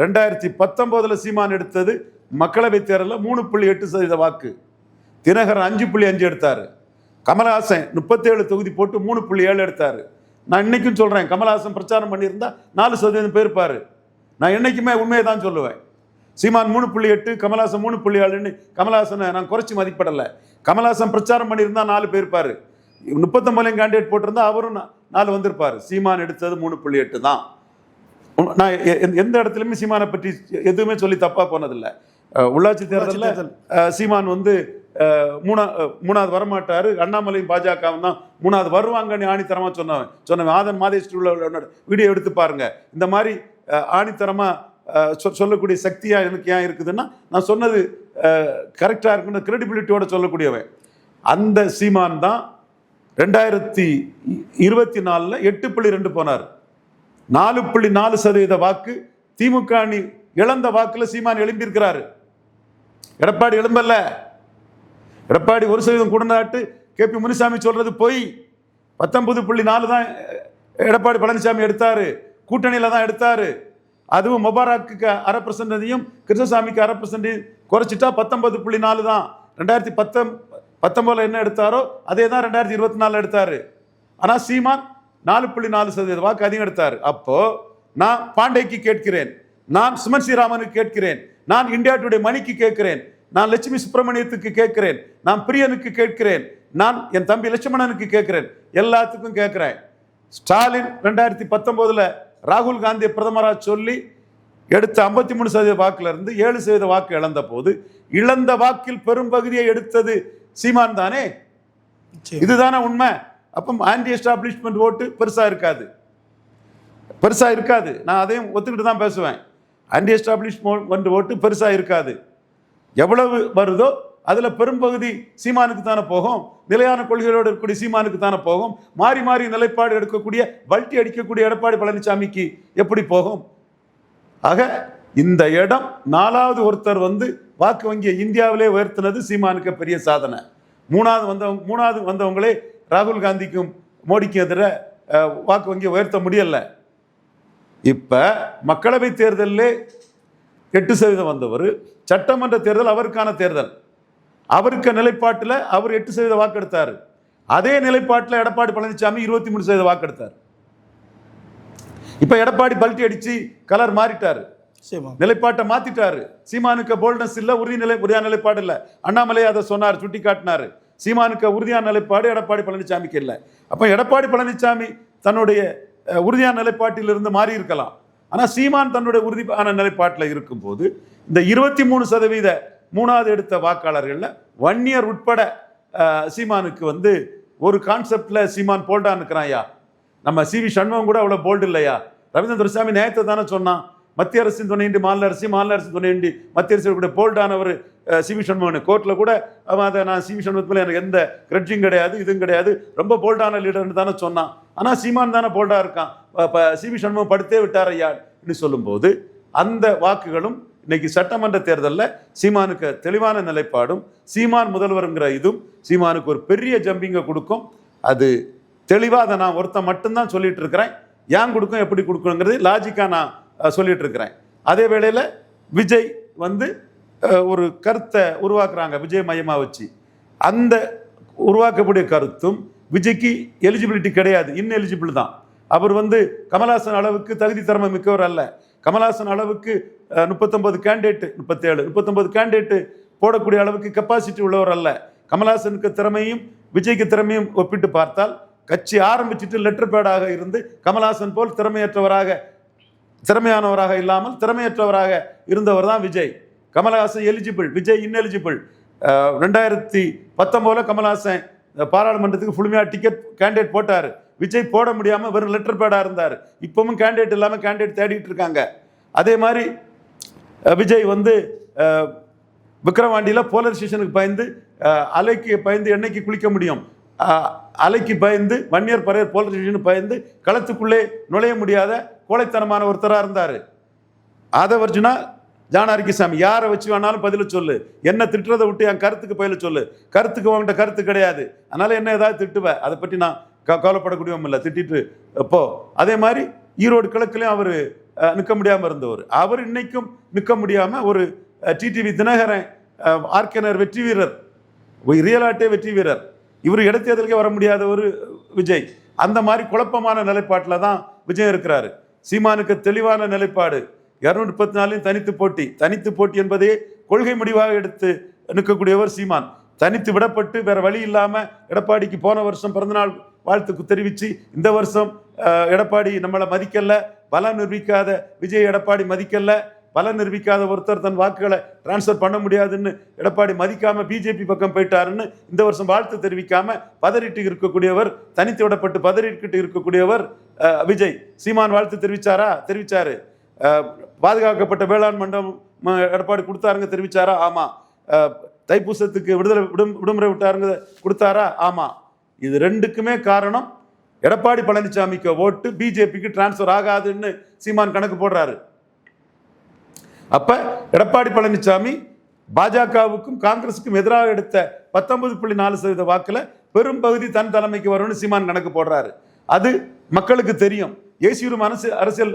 ரெண்டாயிரத்தி பத்தொம்போதில் சீமான் எடுத்தது மக்களவை தேர்தலில் மூணு புள்ளி எட்டு சதவீத வாக்கு. தினகரன் அஞ்சு புள்ளி அஞ்சு எடுத்தார். கமலஹாசன் முப்பத்தேழு தொகுதி போட்டு மூணு புள்ளி ஏழு எடுத்தாரு. நான் இன்னைக்கும் சொல்றேன். கமலஹாசன் பிரச்சாரம் பண்ணியிருந்தா நாலு சதவீதம் போயிருப்பாரு நான் என்னைக்குமே உண்மையை தான் சொல்லுவேன். சீமான் மூணு புள்ளி எட்டு கமலஹாசன் மூணு புள்ளி ஏழுன்னு கமலஹாசனை நான் குறைச்சி மதிப்பிடலை. கமலஹாசன் பிரச்சாரம் பண்ணியிருந்தா நாலு போயிருப்பாரு முப்பத்தொம்பதுலையும் கேண்டிடேட் போட்டிருந்தா அவரும் நாலு வந்திருப்பாரு. சீமான் எடுத்தது மூணு புள்ளி எட்டு தான். நான் எந்த இடத்துலையுமே சீமானை பற்றி எதுவுமே சொல்லி தப்பா போனதில்லை. உள்ளாட்சி தேர்தலில் தேர்தல். சீமான் வந்து மூணா மூணாவது வரமாட்டார். அண்ணாமலையும் பாஜகவும் தான் மூணாவது வருவாங்கன்னு ஆணித்தரமாக சொன்னவன். சொன்னவன் ஆதன் மாதேஸ்வரி உள்ள வீடியோ எடுத்து பாருங்க. இந்த மாதிரி ஆணித்தரமாக சொ- சொல்லக்கூடிய சக்தியாக எனக்கு ஏன் இருக்குதுன்னா நான் சொன்னது கரெக்டாக இருக்குன்னு கிரெடிபிலிட்டியோட சொல்லக்கூடியவன். அந்த சீமான் தான் ரெண்டாயிரத்தி இருபத்தி நாலில் எட்டு புள்ளி ரெண்டு போனார். நாலு புள்ளி நாலு சதவீத வாக்கு திமுக அணி இழந்த வாக்கில் சீமான் எழும்பியிருக்கிறாரு. எடப்பாடி எழும்பல்ல எடப்பாடி ஒரு சதவீதம் கூடநாட்டு கே பி முனிசாமி சொல்றது போய். பத்தொன்பது புள்ளி நாலு தான் எடப்பாடி பழனிசாமி எடுத்தாரு. கூட்டணியில் தான் எடுத்தாரு. அதுவும் முபாரக்கு அரை பர்சன்டையும் கிருஷ்ணசாமிக்கு அரை பர்சன்டேஜ் குறைச்சிட்டா பத்தொன்பது புள்ளி நாலு தான். ரெண்டாயிரத்தி பத்தம் பத்தொம்பதில் என்ன எடுத்தாரோ அதே தான் ரெண்டாயிரத்தி இருபத்தி நாலில் எடுத்தாரு. ஆனால் சீமான் நாலு புள்ளி நாலு சதவீத வாக்கு அதிகம் எடுத்தார். அப்போ நான் பாண்டேக்கு கேட்கிறேன். நான் சுமன் ஸ்ரீராமனுக்கு கேட்கிறேன். நான் இந்தியா டுடே மணிக்கு கேட்கிறேன். நான் லட்சுமி சுப்பிரமணியத்துக்கு கேட்கிறேன். நான் பிரியனுக்கு கேட்கிறேன். நான் என் தம்பி லட்சுமணனுக்கு கேட்கிறேன். எல்லாத்துக்கும் கேட்கிறேன். ஸ்டாலின் ரெண்டாயிரத்தி பத்தொன்பதுல ராகுல் காந்தியை பிரதமராக சொல்லி எடுத்த ஐம்பத்தி மூணு சதவீத வாக்குல இருந்து ஏழு சதவீத வாக்கு இழந்த போது இழந்த வாக்கில் பெரும்பகுதியை எடுத்தது சீமான் தானே. இதுதானே உண்மை? அப்போ ஆன்டி எஸ்டாப்ளிஷ்மெண்ட் ஓட்டு பெருசா இருக்காது. பெருசா இருக்காது. நான் அதையும் ஒத்துக்கிட்டு தான் பேசுவேன். ஆன்டி எஸ்டாப்ளிஷ்மெண்ட் ஓட்டு பெருசா இருக்காது. எவ்வளவு வருதோ அதில் பெரும்பகுதி சீமானுக்கு தானே போகும். நிலையான கொள்கைகளோடு இருக்கக்கூடிய சீமானுக்கு தானே போகும். மாறி மாறி நிலைப்பாடு எடுக்கக்கூடிய வல்ட்டி அடிக்கக்கூடிய எடப்பாடி பழனிசாமிக்கு எப்படி போகும்? ஆக இந்த இடம் நாலாவது ஒருத்தர் வந்து வாக்கு வங்கியை இந்தியாவிலே உயர்த்தினது சீமானுக்கு பெரிய சாதனை. மூணாவது வந்தவங்க மூணாவது வந்தவங்களே ராகுல் காந்திக்கும் மோடிக்கும் எதிர வாக்கு வங்கியை உயர்த்த முடியலை. இப்போ மக்களவை தேர்தலில் எட்டு சதவீதம் வந்தவர். சட்டமன்ற தேர்தல் அவருக்கான தேர்தல். அவருக்கு நிலைப்பாட்டில் அவர் எட்டு சதவீத வாக்கெடுத்தார். அதே நிலைப்பாட்டில் எடப்பாடி பழனிசாமி இருபத்தி மூணு சதவீத வாக்கெடுத்தார். இப்போ எடப்பாடி பல்ட்டி அடிச்சு கலர் மாறிட்டாரு. நிலைப்பாட்டை மாத்திட்டாரு. சீமானுக்கு போல்டனஸ் இல்ல உறுதி நிலை உறுதியான நிலைப்பாடு இல்ல. அண்ணாமலை அதை சொன்னார் சுட்டி காட்டினாரு சீமானுக்கு உறுதியான நிலைப்பாடு எடப்பாடி பழனிசாமிக்கு இல்லை. அப்ப எடப்பாடி பழனிசாமி தன்னுடைய உறுதியான நிலைப்பாட்டிலிருந்து மாறி இருக்கலாம் ஆனால் சீமான் தன்னுடைய உறுதியான நிலைப்பாட்டில் இருக்கும்போது இந்த இருபத்தி மூணு சதவீத மூணாவது எடுத்த வாக்காளர்களில் வன்னியர் உட்பட சீமானுக்கு வந்து ஒரு கான்செப்டில் சீமான் போல்டான இருக்கிறான் ஐயா நம்ம சி வி சண்முகம் கூட அவ்வளோ போல்டு இல்லையா? ரவீந்திர துரைசாமி நேரத்தை தானே சொன்னான் மத்திய அரசின் துணையின்றி மாநில அரசு மாநில அரசு துணையின்றி மத்திய அரசு கூட போல்டானவர் சி வி சண்முகன். கோர்ட்டில் கூட அவன் அதை நான் சி வி எனக்கு எந்த கிரட்ஜும் கிடையாது இதுவும் கிடையாது ரொம்ப போல்டான லீடர்னு தானே சொன்னான். ஆனால் சீமான் தானே போல்டா இருக்கான். இப்போ சிவி சண்முகம் படுத்தே விட்டார் ஐயான்னு சொல்லும்போது அந்த வாக்குகளும் இன்னைக்கு சட்டமன்ற தேர்தலில் சீமானுக்கு தெளிவான நிலைப்பாடும் சீமான் முதல்வருங்கிற இதுவும் சீமானுக்கு ஒரு பெரிய ஜம்பிங்கை கொடுக்கும். அது தெளிவாக அதை நான் ஒருத்தன் மட்டும்தான் சொல்லிட்டு இருக்கிறேன். ஏன் கொடுக்கும் எப்படி கொடுக்கணுங்கிறது லாஜிக்காக நான் சொல்லிட்டு இருக்கிறேன். அதே வேளையில் விஜய் வந்து ஒரு கருத்தை உருவாக்குறாங்க விஜய் மையமாக வச்சு. அந்த உருவாக்கக்கூடிய கருத்தும் விஜய்க்கு எலிஜிபிலிட்டி கிடையாது இன்எலிஜிபிள் தான். அவர் வந்து கமல்ஹாசன் அளவுக்கு தகுதி திறமை மிக்கவர் அல்ல. கமல்ஹாசன் அளவுக்கு முப்பத்தொன்பது 39 கேண்டிடேட் முப்பத்தேழு முப்பத்தொன்பது கேண்டிடேட்டு போடக்கூடிய அளவுக்கு கெப்பாசிட்டி உள்ளவர் அல்ல. கமல்ஹாசனுக்கு திறமையும் விஜய்க்கு திறமையும் ஒப்பிட்டு பார்த்தால் கட்சி ஆரம்பிச்சிட்டு லெட்டர் பேடாக இருந்து கமல்ஹாசன் போல் திறமையற்றவராக திறமையானவராக இல்லாமல் திறமையற்றவராக இருந்தவர் தான் விஜய். கமல்ஹாசன் எலிஜிபிள் விஜய் இன்எலிஜிபிள் ரெண்டாயிரத்தி பத்தொம்போதில் கமல்ஹாசன் பாராளுமன்றத்துக்கு ஃபுல்மையாக டிக்கெட் கேண்டிடேட் போட்டார். விஜய் போட முடியாமல் வெறும் லெட்டர் பேடாக இருந்தார். இப்பவும் கேண்டிடேட் இல்லாமல் கேண்டிடேட் தேடிட்டு இருக்காங்க. அதே மாதிரி விஜய் வந்து விக்ரவாண்டியில் விக்கிரவாண்டியில் போலீஸ் ஸ்டேஷனுக்கு பயந்து அலைக்கு பயந்து என்னைக்கு குளிக்க முடியும். அலைக்கு பயந்து வன்னியர் பரையர் போலீஸ் ஸ்டேஷனுக்கு பயந்து களத்துக்குள்ளே நுழைய முடியாத கோழைத்தனமான ஒருத்தராக இருந்தார். ஆதவர்ஜுனா ஜானாரிக்கி சாமி யாரை வச்சு வேணாலும் பதில சொல்லு. என்ன திட்டுறதை விட்டு என் கருத்துக்கு பதில சொல்லு. கருத்துக்கு உங்கள்கிட்ட கருத்து கிடையாது. அதனால என்ன ஏதாவது திட்டுவேன் அதை பற்றி நான் க இல்லை. திட்டிட்டு போ. அதே மாதிரி ஈரோடு கிழக்குலையும் அவர் நிற்க முடியாமல் இருந்தவர். அவர் இன்னைக்கும் நிற்க முடியாமல் ஒரு டிடிவி தினகரன் ஆர்கனர் வெற்றி வீரர். ரியலாட்டே வெற்றி வீரர். இவர் இடத்தேர்தலுக்கே வர முடியாத ஒரு விஜய். அந்த மாதிரி குழப்பமான நிலைப்பாட்டில் தான் விஜய் இருக்கிறாரு. சீமானுக்கு தெளிவான நிலைப்பாடு. இரநூத்தி முப்பத்தி நாலையும் தனித்து போட்டி. தனித்து போட்டி என்பதே கொள்கை முடிவாக எடுத்து நிற்கக்கூடியவர் சீமான். தனித்து விடப்பட்டு வேற வழி இல்லாமல் எடப்பாடிக்கு போன வருஷம் பிறந்தநாள் வாழ்த்துக்கு தெரிவித்து இந்த வருஷம் எடப்பாடி நம்மளை மதிக்கல. பலம் நிரூபிக்காத விஜய் எடப்பாடி மதிக்கல. பலம் நிரூபிக்காத ஒருத்தர் தன் வாக்குகளை டிரான்ஸ்ஃபர் பண்ண முடியாதுன்னு எடப்பாடி மதிக்காம பிஜேபி பக்கம் போயிட்டாருன்னு இந்த வருஷம் வாழ்த்து தெரிவிக்காம பதறிட்டு இருக்கக்கூடியவர் தனித்து விடப்பட்டு பதறிக்கிட்டு இருக்கக்கூடியவர் விஜய். சீமான் வாழ்த்து தெரிவிச்சாரா? தெரிவிச்சாரு. பாதுகாக்கப்பட்ட வேளாண் மண்டபம் எடப்பாடி கொடுத்தாருங்க தெரிவிச்சாரா? ஆமா. தைப்பூசத்துக்கு விடுதலை விடும் விடுமுறை விட்டாருங்க கொடுத்தாரா? ஆமாம் இது ரெண்டுக்குமே காரணம் எடப்பாடி பழனிசாமிக்கு ஓட்டு பிஜேபிக்கு டிரான்ஸ்ஃபர் ஆகாதுன்னு சீமான் கணக்கு போடுறாரு. அப்ப எடப்பாடி பழனிசாமி பாஜகவுக்கும் காங்கிரஸுக்கும் எதிராக எடுத்த பத்தொன்பது புள்ளி நாலு சதவீத வாக்கில் பெரும் பகுதி தன் தலைமைக்கு வரும்னு சீமான் கணக்கு போடுறாரு. அது மக்களுக்கு தெரியும். ஏசியூரும் அரசு அரசியல்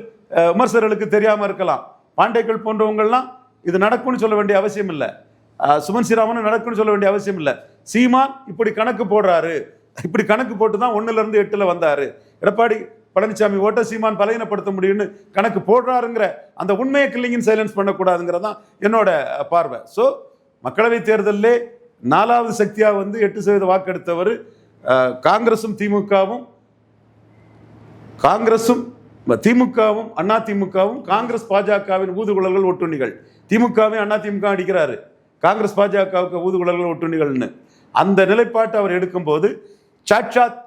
விமர்சகர்களுக்கு தெரியாமல் இருக்கலாம். பாண்டேக்கள் போன்றவங்கள்லாம் இது நடக்கும்னு சொல்ல வேண்டிய அவசியம் இல்லை. சுமன் ஸ்ரீராமன் நடக்கும்னு சொல்ல வேண்டிய அவசியம் இல்லை. சீமான் இப்படி கணக்கு போடுறாரு. இப்படி கணக்கு போட்டு தான் ஒன்றுலேருந்து எட்டில் வந்தார். எடப்பாடி பழனிசாமி ஓட்ட சீமான் பலகீனப்படுத்த முடியும்னு கணக்கு போடுறாருங்கிற அந்த உண்மையை கில்லிங்கின் சைலன்ஸ் பண்ணக்கூடாதுங்கிறது தான் என்னோட பார்வை. ஸோ மக்களவைத் தேர்தலில் நாலாவது சக்தியாக வந்து எட்டு சதவீத வாக்கெடுத்தவர் அஹ், காங்கிரசும் திமுகவும் காங்கிரஸும் திமுகவும் அண்ணா திமுகவும் காங்கிரஸ் பாஜகவின் ஊதுகுழல்கள் ஒட்டுண்ணிகள் திமுகவே அண்ணா திமுக அடிக்கிறாரு. காங்கிரஸ் பாஜகவுக்கு ஊதுகுழல்கள் ஒட்டுண்ணிகள்னு அந்த நிலைப்பாட்டை அவர் எடுக்கும்போது சாட்சாத்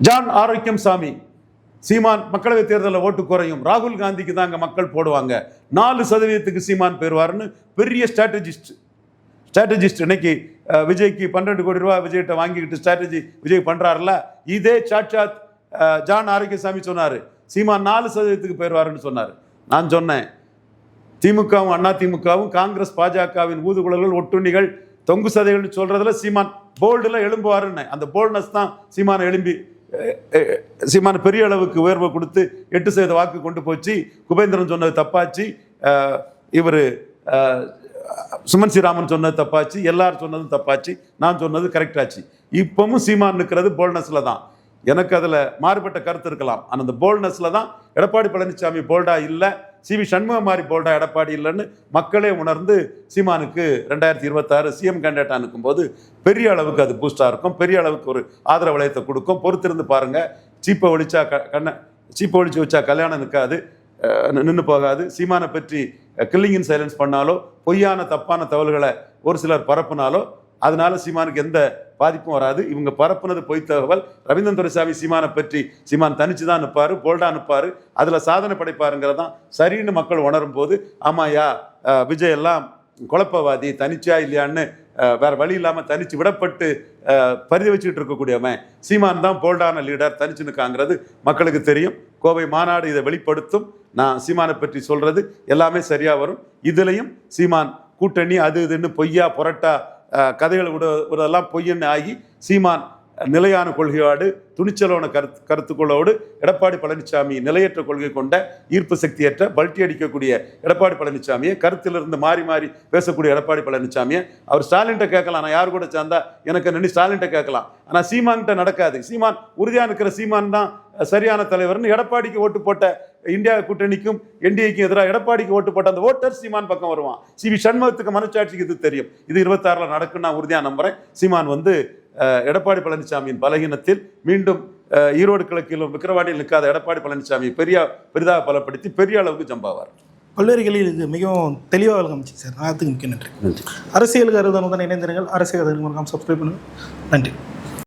ஜான் ஆரோக்கியம் சாமி சீமான் மக்களவைத் தேர்தலில் ஓட்டு குறையும். ராகுல் காந்திக்கு தான் அங்கே மக்கள் போடுவாங்க. நாலு சதவீதத்துக்கு சீமான் போயிடுவார்னு பெரிய ஸ்ட்ராட்டஜிஸ்ட் ஸ்ட்ராட்டஜிஸ்ட் இன்னைக்கு விஜய்க்கு பன்னெண்டு கோடி ரூபாய் விஜய்கிட்ட வாங்கிக்கிட்டு ஸ்ட்ராட்டஜி விஜய் பண்ணுறாருல இதே சாட்சாத் ஜான் ஆரோக்கியசாமி சொன்னார். சீமான் நாலு சதவீதத்துக்கு போயிடுவாருன்னு சொன்னார். நான் சொன்னேன். திமுகவும் அண்ணா திமுகவும் காங்கிரஸ் பாஜகவின் ஊதுகுழல்கள் ஒட்டுண்ணிகள் தொங்கு சதைகள்னு சொல்கிறதுல சீமான் போல்டில் எழும்புவாருன்னு. அந்த போல்ட்னஸ் தான் சீமான எழும்பி சீமான பெரிய அளவுக்கு உயர்வை கொடுத்து எட்டு சதவீத வாக்கு கொண்டு போச்சு. குபேந்திரன் சொன்னது தப்பாச்சு. இவர் சுமன் ஸ்ரீராமன் சொன்னது தப்பாச்சு. எல்லாரும் சொன்னதும் தப்பாச்சு. நான் சொன்னது கரெக்டாச்சு இப்பவும் சீமான் நிற்கிறது போல்னஸில் தான். எனக்கு அதில் மாறுபட்ட கருத்து இருக்கலாம். ஆனால் அந்த போல்ட்னஸில் தான் எடப்பாடி பழனிசாமி போல்டா இல்லை சிவி சண்முகம் மாதிரி போல்டா எடப்பாடி இல்லைன்னு மக்களே உணர்ந்து சீமானுக்கு ரெண்டாயிரத்தி இருபத்தாறு சிஎம் கேண்டிடேட் இருக்கும்போது பெரிய அளவுக்கு அது பூஸ்டாக இருக்கும். பெரிய அளவுக்கு ஒரு ஆதரவு வளையத்தை கொடுக்கும். பொறுத்திருந்து பாருங்க. சீப்பை ஒழிச்சா க கண்ணை சீப்பை ஒழிச்சு வச்சா கல்யாணம் நிற்காது நின்று போகாது. சீமானை பற்றி கில்லிங் இன் சைலன்ஸ் பண்ணாலோ பொய்யான தப்பான தகவல்களை ஒரு சிலர் பரப்புனாலோ அதனால சீமானுக்கு எந்த பாதிப்பும் வராது. இவங்க பரப்புனது பொய் தகவல். ரவீந்திரன் துரைசாமி சீமானை பற்றி சீமான் தனிச்சு தான் நிற்பாரு போல்டா நிற்பாரு அதில் சாதனை படைப்பாருங்கிறது தான் சரின்னு மக்கள் உணரும் போது ஆமாயா விஜய் எல்லாம் குழப்பவாதி தனிச்சா இல்லையான்னு வேற வழி இல்லாமல் தனிச்சு விடப்பட்டு பரிதி வச்சுக்கிட்டு இருக்கக்கூடியவன் சீமான் தான் போல்டான லீடர் தனிச்சு நிற்காங்கிறது மக்களுக்கு தெரியும். கோவை மாநாடு இதை வெளிப்படுத்தும். நான் சீமானை பற்றி சொல்றது எல்லாமே சரியா வரும். இதுலேயும் சீமான் கூட்டணி அது இதுன்னு பொய்யா புரட்டா கதைகள் விட விடலாம் பொய்யன்னு ஆகி சீமான் நிலையான கொள்கையோடு துணிச்சலான கருத்து கருத்துக்களோடு எடப்பாடி பழனிசாமி நிலையற்ற கொள்கை கொண்ட ஈர்ப்பு சக்தியற்ற பல்ட்டி அடிக்கக்கூடிய எடப்பாடி பழனிசாமியை கருத்திலிருந்து மாறி மாறி பேசக்கூடிய எடப்பாடி பழனிசாமியை அவர் ஸ்டாலின்ட்ட கேட்கலாம். நான் யார் கூட சேர்ந்தா எனக்கு நின்று ஸ்டாலின்ட்ட கேட்கலாம். ஆனால் சீமான்கிட்ட நடக்காது. சீமான் உறுதியாக இருக்கிற சீமான் தான் சரியான தலைவர்னு எடப்பாடிக்கு ஓட்டு போட்ட இந்தியா கூட்டணிக்கும் என்டிஏக்கும் எதிராக எடப்பாடிக்கு ஓட்டு போட்ட அந்த ஓட்டர் சீமான் பக்கம் வருவான். சிவி சண்முகத்துக்கு மனச்சாட்சிக்கு இது தெரியும். இது இருபத்தாறில் நடக்கும் நான் உறுதியாக நம்புறேன். சீமான் வந்து எடப்பாடி பழனிசாமியின் பலகீனத்தில் மீண்டும் ஈரோடு கிழக்கிலும் விக்கிரவாண்டியில் நிற்காத எடப்பாடி பழனிசாமி பெரிய பெரிதாக பலப்படுத்தி பெரிய அளவுக்கு ஜம்பாவார். பல்வேறு கேள்விகள் இது மிகவும் தெளிவாக விளக்கமிச்சு சார். நேரத்துக்கு மிக்க நன்றி. அரசியல் கருதனுடன் இணைந்திருங்கள். அரசியல் கருதனுடன் சப்ஸ்கிரைப் பண்ணுங்கள். நன்றி.